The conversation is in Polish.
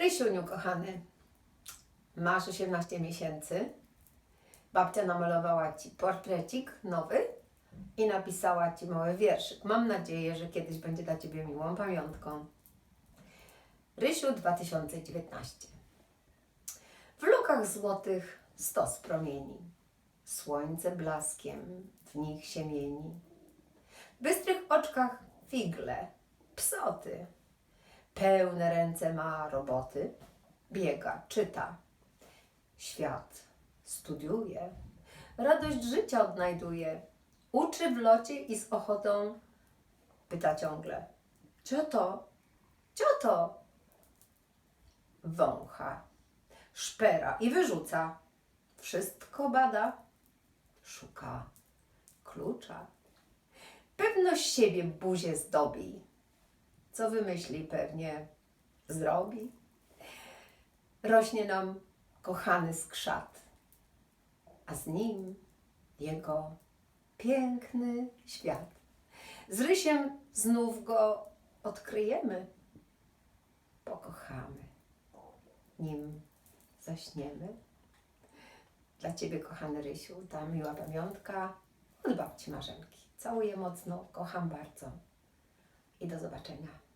Rysiuniu, kochany, masz 18 miesięcy. Babcia namalowała Ci portrecik nowy i napisała Ci mały wierszyk. Mam nadzieję, że kiedyś będzie dla Ciebie miłą pamiątką. Rysiu 2019 W lukach złotych stos promieni. Słońce blaskiem w nich się mieni. W bystrych oczkach figle, psoty. Pełne ręce ma roboty. Biega, czyta. Świat studiuje. Radość życia odnajduje. Uczy w locie i z ochotą pyta ciągle. Cioto, cioto. Wącha, szpera i wyrzuca. Wszystko bada. Szuka klucza. Pewność siebie buzię zdobi. Co wymyśli, pewnie zrobi. Rośnie nam kochany skrzat, a z nim jego piękny świat. Z rysiem znów go odkryjemy, pokochamy, nim zaśniemy. Dla Ciebie, kochany Rysiu, ta miła pamiątka od babci Marzenki. Całuję mocno, kocham bardzo i do zobaczenia.